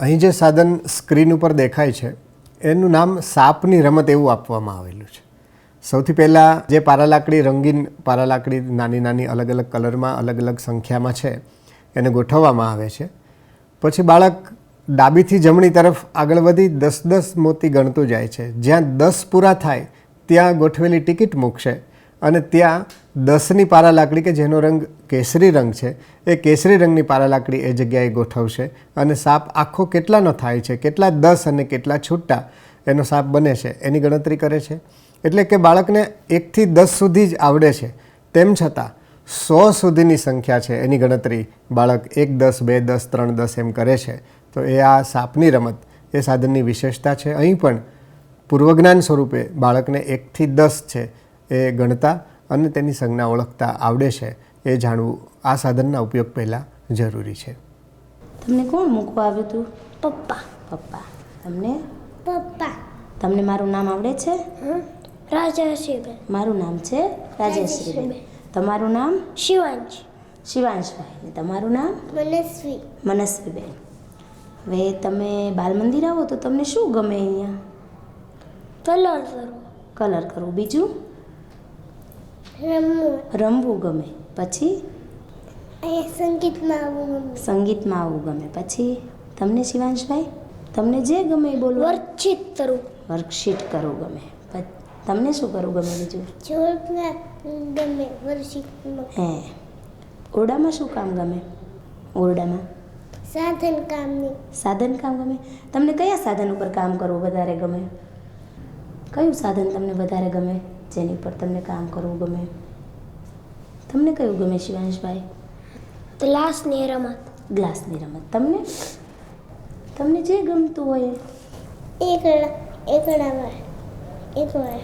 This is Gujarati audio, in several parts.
અહીં જે સાધન સ્ક્રીન ઉપર દેખાય છે, એનું નામ સાપની રમત એવું આપવામાં આવેલું છે. સૌથી પહેલાં જે પારાલાકડી રંગીન, પારાલાકડી નાની નાની અલગ અલગ કલરમાં અલગ અલગ સંખ્યામાં છે, એને ગોઠવવામાં આવે છે. પછી બાળક ડાબીથી જમણી તરફ આગળ વધી દસ દસ મોતી ગણતું જાય છે. જ્યાં દસ પૂરા થાય, ત્યાં ગોઠવેલી ટિકિટ મૂકશે. અને ત્યાં દસની પારા લાકડી કે જેનો રંગ કેસરી રંગ છે, એ કેસરી રંગની પારા લાકડી એ જગ્યાએ ગોઠવશે અને સાપ આખો કેટલાનો થાય છે, કેટલા દસ અને કેટલા છૂટા એનો સાપ બને છે, એની ગણતરી કરે છે. એટલે કે બાળકને એકથી દસ સુધી જ આવડે છે, તેમ છતાં સો સુધીની સંખ્યા છે એની ગણતરી બાળક એક, દસ, બે, દસ, ત્રણ, દસ એમ કરે છે. તો એ આ સાપની રમત એ સાધનની વિશેષતા છે. અહીં પણ પૂર્વજ્ઞાન સ્વરૂપે બાળકને એકથી દસ છે એ ગણતા અને તેની સંજ્ઞા ઓળખતા આવડે છે એ જાણવું આ સાધનના ઉપયોગ પહેલાં જરૂરી છે. તમને કોણ મૂકવા આવ્યું હતું પપ્પા. પપ્પા. તમને? પપ્પા. તમને મારું નામ આવડે છે? હમ? રાજા શિવન મારું નામ છે? રાજેશ્રીબેન તમારું નામ? શિવાંશ. શિવાંશભાઈ. ને તમારું નામ? મનસ્વી. મનસ્વીબેન. હવે તમે બાલ મંદિર આવો તો તમને શું ગમે અહીંયા? કલર કરવું. કલર કરવું. બીજું? રમવું. રમવું ગમે. પછી? સંગીતમાં આવવું ગમે. સંગીતમાં આવવું ગમે. પછી? તમને શિવાંશભાઈ? તમને જે ગમે એ બોલવું વર્કશીટ કરવું વર્કશીટ કરવું ગમે. તમને શું કરવું ગમે બીજું? ગમે વર્કશીટમાં. હે. ઓરડામાં શું કામ ગમે? ઓરડામાં? સાધન કામની. સાધન કામ ગમે? તમને કયા સાધન ઉપર કામ કરવું વધારે ગમે? કયું સાધન તમને વધારે ગમે? જેની પર તમને કામ કરવું ગમે? તમને કયું ગમે શિવાંશભાઈ? ગ્લાસની રમત. ગ્લાસની રમત. તમને? તમને જે ગમતું હોય. એક વાર એક વાર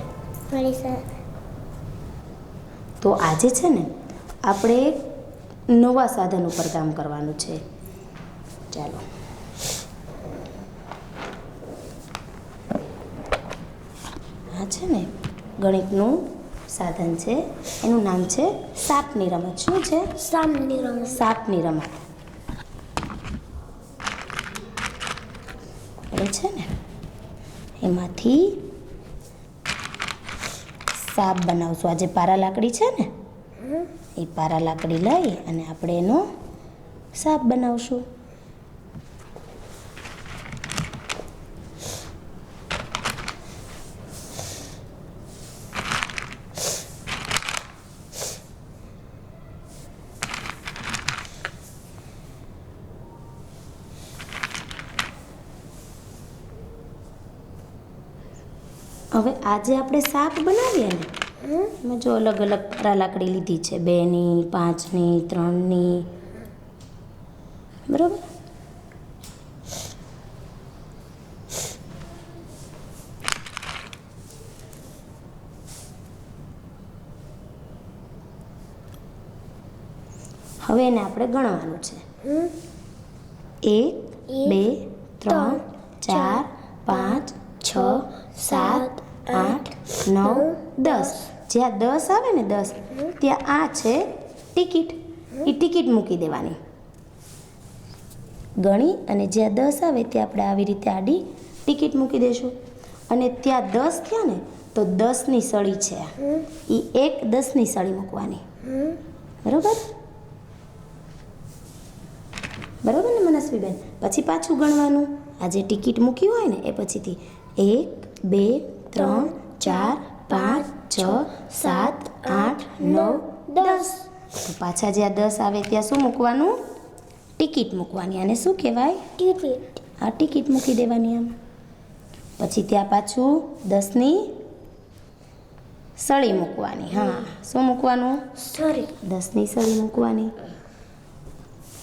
મારી સાથે તો આજે છે ને આપણે એક નવા સાધન ઉપર કામ કરવાનું છે. ચાલો. હા છે ને? ગણિતનું સાધન છે. એનું નામ છે સાપની રમત. શું છે? સાપની રમત. સાપની રમત. એ છે ને? એમાંથી સાપ બનાવશું. આ જે પારા લાકડી છે ને? એ પારા લાકડી લઈ અને આપણે એનો સાપ બનાવશું. હવે આજે આપણે સાપ બનાવીએ ને મેં જો અલગ અલગ પારા લાકડી લીધી છે બેની પાંચની ત્રણની. બરાબર? હવે એને આપણે ગણવાનું છે. એક, બે ત્રણ ચાર પાંચ છ સાત આઠ નવ, દસ. જ્યાં દસ આવે ને દસ, ત્યાં આ છે ટિકિટ. એ ટિકિટ મૂકી દેવાની. ગણી અને જ્યાં દસ આવે ત્યાં આપણે આવી રીતે આડી ટિકિટ મૂકી દઈશું અને ત્યાં દસ થયા ને, તો દસની સળી છે એ એક દસની સળી મૂકવાની? બરોબર? બરોબર ને મનસ્વીબેન? પછી પાછું ગણવાનું. આ જે ટિકિટ મૂકી હોય ને, એ પછીથી એક, બે, ત્રણ ચાર પાંચ છ સાત આઠ નવ દસ. તો પાછા જ્યાં દસ આવે ત્યાં શું મૂકવાનું? ટિકિટ મૂકવાની. આને શું કહેવાય? ટિકિટ. આ ટિકિટ મૂકી દેવાની આમ. પછી ત્યાં પાછું દસની સળી મૂકવાની. હા શું મૂકવાનું? સળી. દસની સળી મૂકવાની.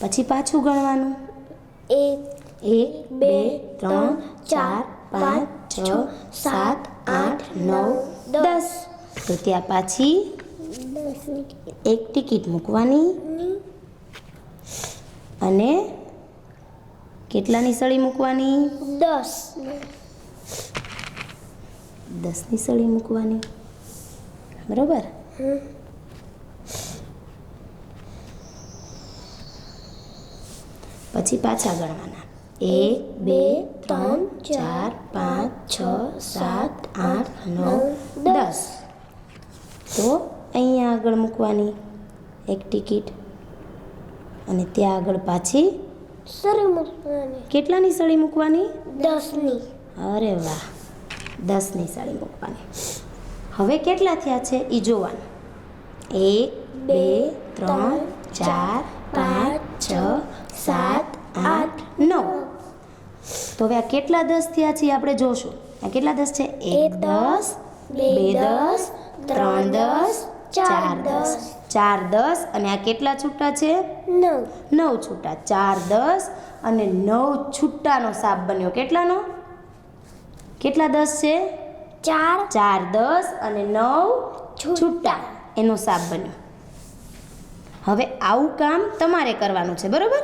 પછી પાછું ગણવાનું. એક એક બે ત્રણ ચાર પાંચ છ સાત આઠ નવ દસ. તો ત્યાં પાછી એક ટિકિટ મૂકવાની. અને કેટલાની સળી મૂકવાની? દસ. દસની સળી મૂકવાની. બરોબર? પછી પાછા ગણવાના. એક બે ત્રણ ચાર પાંચ છ સાત આઠ નવ દસ. તો અહીંયા આગળ મૂકવાની એક ટિકિટ. અને ત્યાં આગળ પાછી સળી મૂકવાની. કેટલાની સળી મૂકવાની? દસની. અરે વાહ દસની સળી મૂકવાની. હવે કેટલા થયા છે એ જોવાનું. એક બે ત્રણ ચાર પાંચ છ સાત આઠ નવ. તો હવે આ કેટલા દસ થયા છે આપણે જોશું. આ કેટલા દસ છે? એક દસ બે દસ ત્રણ દસ ચાર દસ. ચાર દસ અને આ કેટલા છૂટા છે? નવ. નવ છૂટા. ચાર દસ અને નવ છૂટાનો સાપ બન્યો. કેટલાનો? કેટલા દસ છે? ચાર. ચાર દસ અને નવ છૂટા. એનો સાપ બન્યો. હવે આવું કામ તમારે કરવાનું છે બરોબર?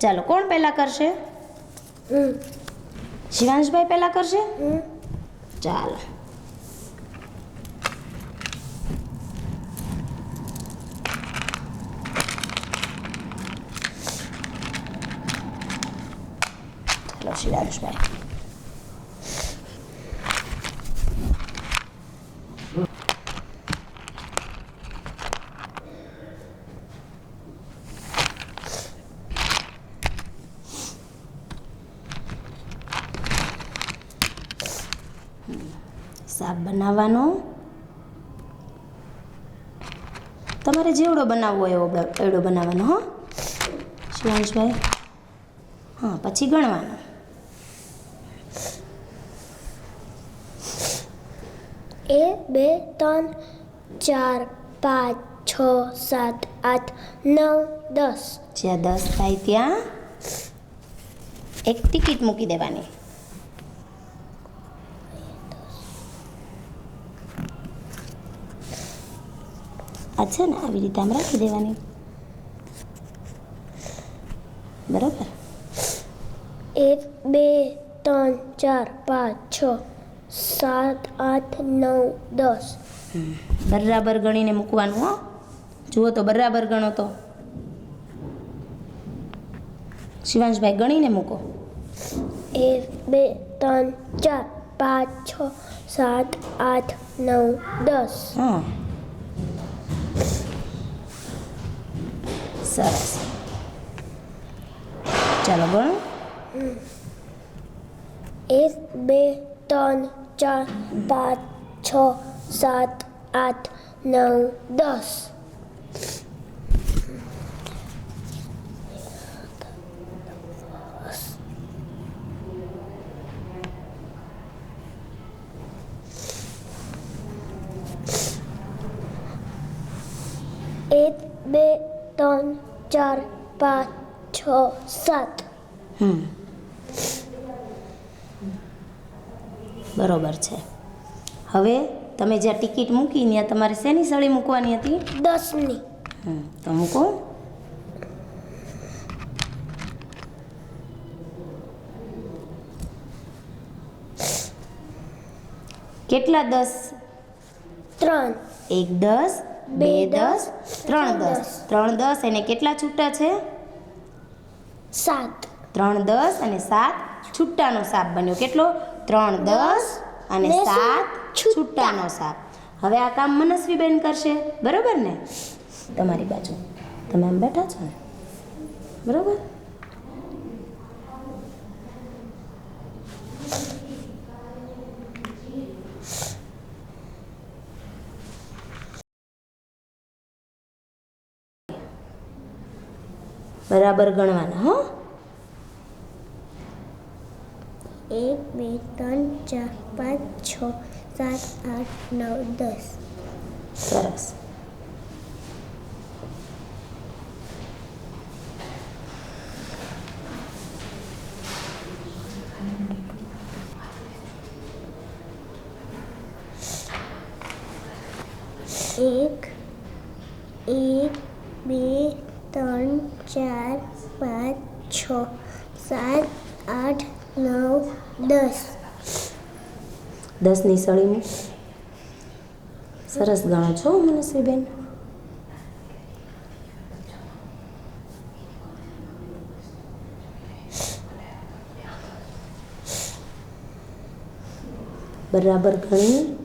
ચાલો કોણ પહેલાં કરશે? શિવાંશભાઈ પહેલાં કરશે હમ ચાલો ચાલો શિવાંશભાઈ સાપ બનાવવાનો? તમારે જેવડો બનાવવો એવો એવડો બનાવવાનો હો? શિવાંશભાઈ? હા પછી ગણવાનો. એ બે ત્રણ ચાર પાંચ છ સાત આઠ નવ દસ. જ્યાં દસ થાય ત્યાં એક ટિકિટ મૂકી દેવાની. આ છે ને આવી રીતે આમ રાખી દેવાની. બરાબર? એક બે ત્રણ ચાર પાંચ છ સાત આઠ નવ દસ. બરાબર ગણીને મૂકવાનું હો. જુઓ તો બરાબર ગણો તો. શિવાંશભાઈ ગણીને મૂકો. એક બે ત્રણ ચાર પાંચ છ સાત આઠ નવ દસ. હા. સરસ ચાલો ગણો એક બે ત્રણ ચાર પાંચ છ સાત આઠ નવ દસ એક બે ત્રણ ચાર પાંચ છ સાત. હમ. બરોબર છે. હવે તમે જ્યાં ટિકિટ મૂકી ત્યાં તમારે શેની સળી મૂકવાની હતી? દસની. હમ તો મૂકો. કેટલા દસ? ત્રણ. એક દસ બે દસ ત્રણ દસ. ત્રણ દસ એને કેટલા છૂટા છે? સાત. ત્રણ દસ અને સાત છૂટાનો સાપ બન્યો. કેટલો? ત્રણ દસ અને સાત છૂટા. છૂટાનો સાપ. હવે આ કામ મનસ્વીબેન કરશે. બરોબર ને? તમારી બાજુ. તમે આમ બેઠા છો ને? બરોબર? બરાબર ગણવાના હો. એક બે ત્રણ ચાર પાંચ છ સાત આઠ નવ દસ. સરસ. એક એક બે ત્રણ ચાર, પાંચ, છ, સાત, આઠ, નવ, દસ. દસની સળીનું. સરસ ગણો છો મનસ્વીબેન? બરાબર ગણી.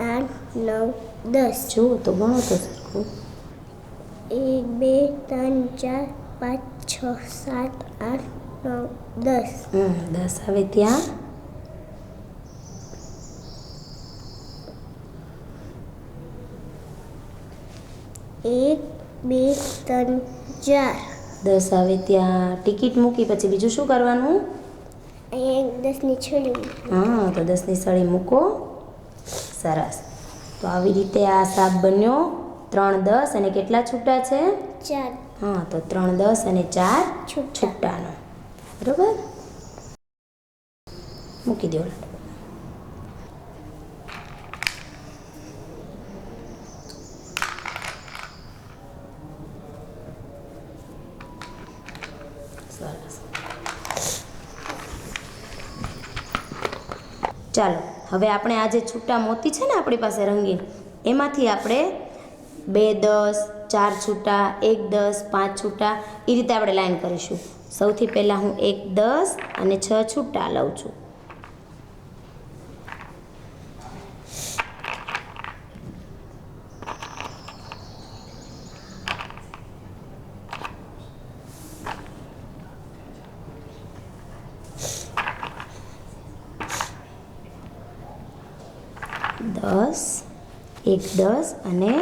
આઠ નવ દસ. જુઓ તો ગણો તો સરખું. એક બે ત્રણ ચાર પાંચ છ સાત આઠ નવ દસ. દસ આવે ત્યાં. એક બે ત્રણ ચાર. દસ આવે ત્યાં. ટિકિટ મૂકી પછી બીજું શું કરવાનું? અહીંયા એક દસની છડી હા તો દસની સળી મૂકો. સરસ. તો આવી રીતે આ સાપ બન્યો. ત્રણ દસ અને કેટલા છૂટા છે? ચાર. હા તો ત્રણ દસ અને ચાર છૂટા. છૂટાનો. બરોબર? મૂકી દો. સરસ. ચાલો. હવે આપણે આ જે છૂટા મોતી છે ને આપણી પાસે રંગીન, એમાંથી આપણે બે દસ, ચાર છૂટા, એક દસ, પાંચ છૂટા એ રીતે આપણે લાઈન કરીશું. સૌથી પહેલાં હું એક દસ અને છ છૂટા લઉં છું. દસ એક દસ અને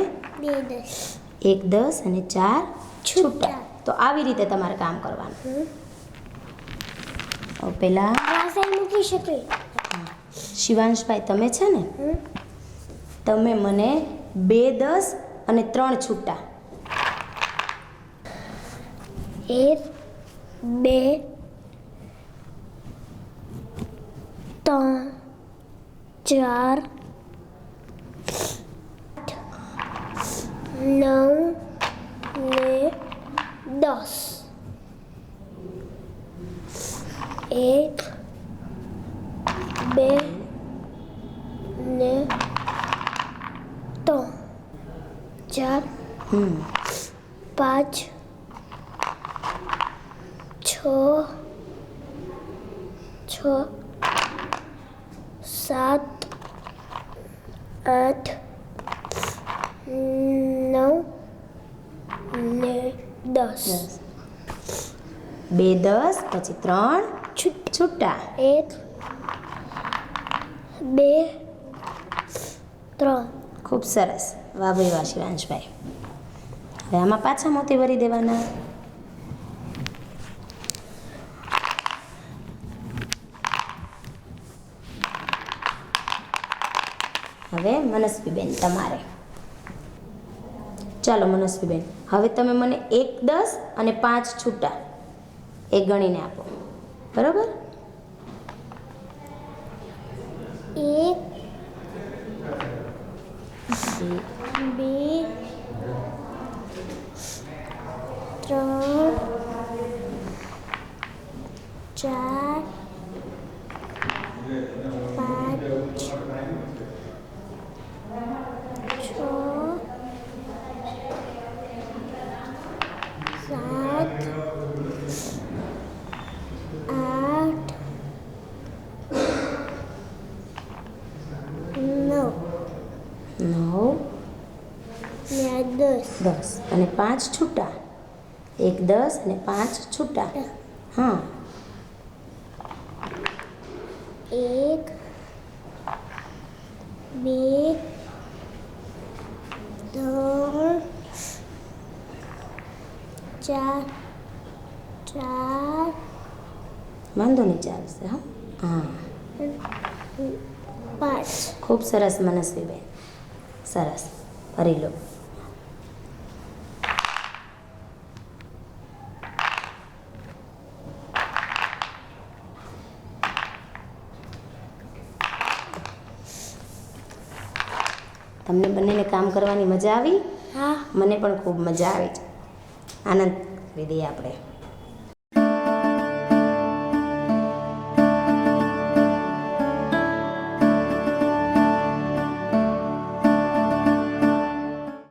એક દસ અને ચાર છૂટા. તો આવી રીતે તમારે કામ કરવાનું. પેલા મૂકી શકે. શિવાંશભાઈ તમે છે ને? તમે મને બે દસ અને ત્રણ છૂટા. એક બે ત્રણ ચાર નવ ને દસ. એક બે ને ત્રણ. ચાર પાંચ છ છ સાત આઠ નવ ને દસ બે દસ પછી ત્રણ છૂટ છૂટા. એક બે ત્રણ. ખૂબ સરસ. વાહ ભાઈ વાહ શિવાંશભાઈ. હવે આમાં પાછા મોતી ભરી દેવાના. હવે મનસ્વીબેન તમારે. ચાલો મનસ્વીબેન, હવે તમે મને એક દસ અને પાંચ છૂટા એ ગણીને આપો. બરાબર? એક, બે, ત્રણ, ચાર પાંચ છ સાત આઠ નવ નવ ને આ દસ દસ અને પાંચ છૂટા. એક દસ અને પાંચ છૂટા. હા. એક બે ત્રણ ચાર ચાર. વાંધો નહીં ચાલશે હા? હા. પાંચ. ખૂબ સરસ મનસ્વીબેન સરસ. ફરી લો. તમને બંનેને કામ કરવાની મજા આવી? હા. મને પણ ખૂબ મજા આવી. છે આનંદ કરી દઈએ આપણે.